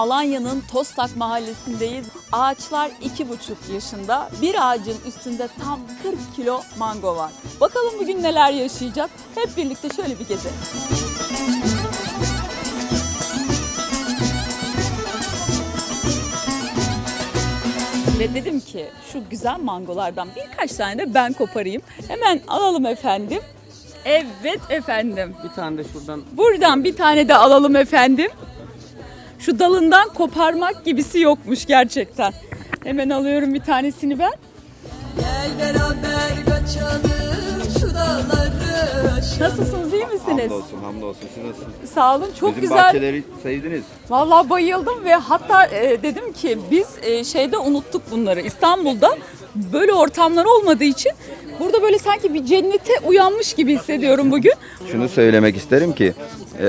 Alanya'nın Tostak mahallesindeyiz. Ağaçlar iki buçuk yaşında. Bir ağacın üstünde tam 40 kilo mango var. Bakalım bugün neler yaşayacağız. Hep birlikte şöyle bir gezelim. Ve dedim ki şu güzel mangolardan birkaç tane de ben koparayım. Hemen alalım efendim. Evet efendim. Bir tane de şuradan Buradan bir tane de alalım efendim. Şu dalından koparmak gibisi yokmuş gerçekten. Hemen alıyorum bir tanesini ben. Gel beraber kaçalım şu dağları aşalım. Nasılsınız iyi misiniz? hamdolsun hamdolsun. Siz nasılsınız? Sağ olun çok Bizim güzel. bahçeleri sevdiniz. Vallahi bayıldım ve hatta e, dedim ki biz e, şeyde unuttuk bunları. İstanbul'da böyle ortamlar olmadığı için burada böyle sanki bir cennete uyanmış gibi hissediyorum bugün. Şunu söylemek isterim ki e,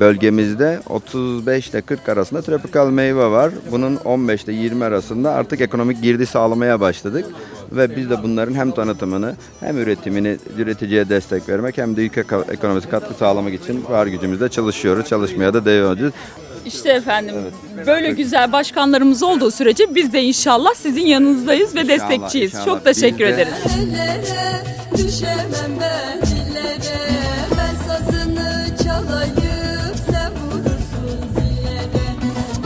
bölgemizde 35 ile 40 arasında tropikal meyve var. Bunun 15 ile 20 arasında artık ekonomik girdi sağlamaya başladık. Ve biz de bunların hem tanıtımını hem üretimini üreticiye destek vermek hem de ülke ekonomisine katkı sağlamak için var gücümüzle çalışıyoruz. Çalışmaya da devam ediyoruz. İşte efendim böyle güzel başkanlarımız olduğu sürece biz de inşallah sizin yanınızdayız ve İnşallah, destekçiyiz. inşallah. Çok teşekkür Biz de- ederiz. Ellere düşemem ben dillere Ben sazını çalayım sen vurursun zillere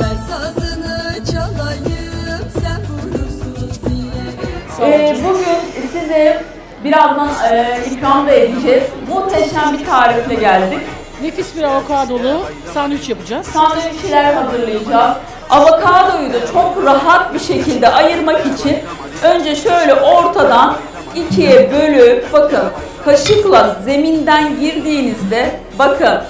Ben sazını çalayım sen vurursun zillere Ee, bugün size birazdan e, ikram da edeceğiz. Muhteşem bir tarifle geldik. Nefis bir avokadolu sandviç yapacağız. Sandviçler hazırlayacağız. Avokadoyu da çok rahat bir şekilde ayırmak için önce şöyle ortadan ikiye bölüp bakın kaşıkla zeminden girdiğinizde bakın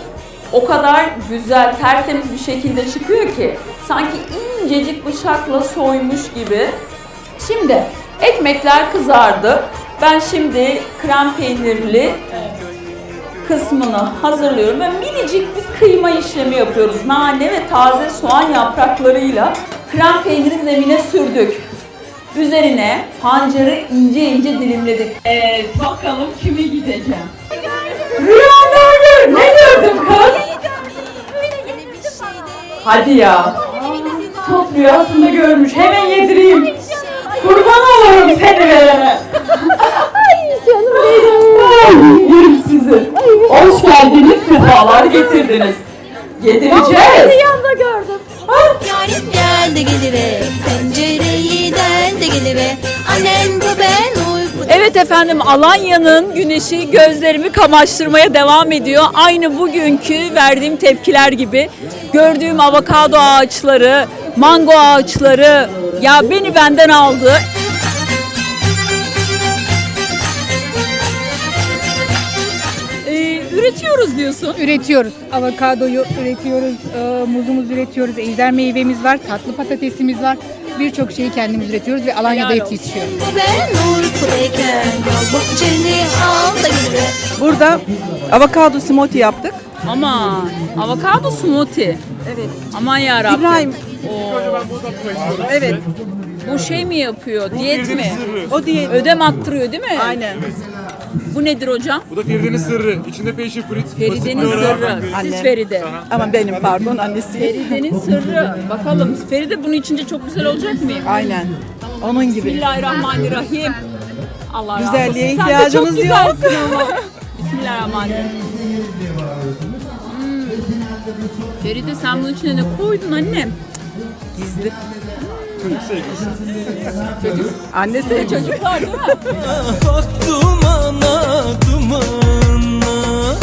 o kadar güzel tertemiz bir şekilde çıkıyor ki sanki incecik bıçakla soymuş gibi. Şimdi ekmekler kızardı. Ben şimdi krem peynirli kısmını hazırlıyorum ve minicik bir kıyma işlemi yapıyoruz. Nane ve taze soğan yapraklarıyla krem peyniri zemine sürdük. Üzerine pancarı ince ince dilimledik. Evet bakalım kime gideceğim. Rüya nerede? Ne gördün kız? Hadi ya. Top rüyasında görmüş. Hemen yedireyim. Kurban olurum seni verene. Canım benim. Hoş geldiniz, sefalar getirdiniz. Yedireceğiz. Yanda gördüm Yarim gel de gelire Pencereyi del de gelire Annen bu ben uyku Evet efendim Alanya'nın güneşi gözlerimi kamaştırmaya devam ediyor. Aynı bugünkü verdiğim tepkiler gibi. Gördüğüm avokado ağaçları, mango ağaçları ya beni benden aldı. Üretiyoruz diyorsun. Üretiyoruz. Avokadoyu üretiyoruz, e, muzumuz üretiyoruz, ejder meyvemiz var, tatlı patatesimiz var. Birçok şeyi kendimiz üretiyoruz ve Alanya'da Helal yetişiyor. Burada avokado smoothie yaptık. Aman avokado smoothie. Evet. Aman yarabbim. İbrahim. Evet. Bu şey mi yapıyor? Diyet mi? O diye Ödem attırıyor değil mi? aynen. Bu nedir hocam? Bu da Feride'nin sırrı. İçinde passion fruit. Feride'nin sırrı. Siz Anne. Feride. Ama benim pardon annesi. Feride'nin sırrı. Bakalım Feride bunun içince çok güzel olacak mı? Aynen. Onun gibi. Bismillahirrahmanirrahim. Allah razı olsun. Güzelliğe Sen de ihtiyacınız çok yok. güzelsin ama. Bismillahirrahmanirrahim. Hmm. Feride sen bunun içine ne koydun annem? Gizli. Çocuk sevgisi. Annesi. Çocuklar değil mi? Dumana dumana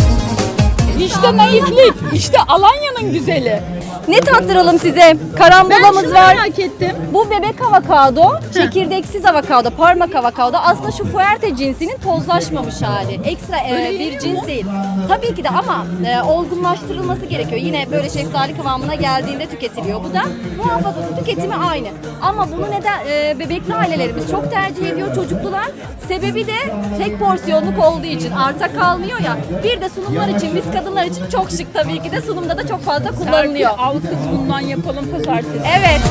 İşte naiflik. İşte Alanya'nın güzeli. Ne tattıralım size? Ben Karambolamız şunu var. merak ettim. Bu bebek avokado, çekirdeksiz avokado, parmak avokado. Aslında şu fuerte cinsinin tozlaşmamış hali. Ekstra e, bir cins değil. Tabii ki de ama e, olgunlaştırılması gerekiyor. Yine böyle şeftali kıvamına geldiğinde tüketiliyor. Bu da muhafazası, tüketimi aynı. Ama bunu neden e, bebekli ailelerimiz çok tercih ediyor çocuklular. Sebebi de tek porsiyonluk olduğu için arta kalmıyor ya. Bir de sunumlar için biz kadınlar için çok şık tabii ki de sunumda da çok fazla kullanılıyor. Serpil, al kız bundan yapalım pazartesi. Evet.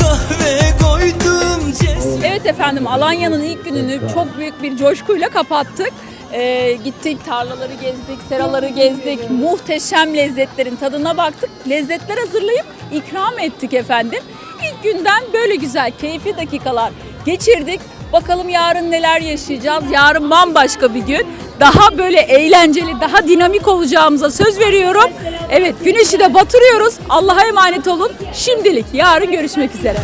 Kahve koydum ces Evet efendim Alanya'nın ilk gününü çok büyük bir coşkuyla kapattık. Ee, gittik tarlaları gezdik, seraları gezdik. Muhteşem lezzetlerin tadına baktık. Lezzetler hazırlayıp ikram ettik efendim. İlk günden böyle güzel, keyifli dakikalar geçirdik. Bakalım yarın neler yaşayacağız. Yarın bambaşka bir gün. Daha böyle eğlenceli, daha dinamik olacağımıza söz veriyorum. Evet, güneşi de batırıyoruz. Allah'a emanet olun. Şimdilik yarın görüşmek üzere.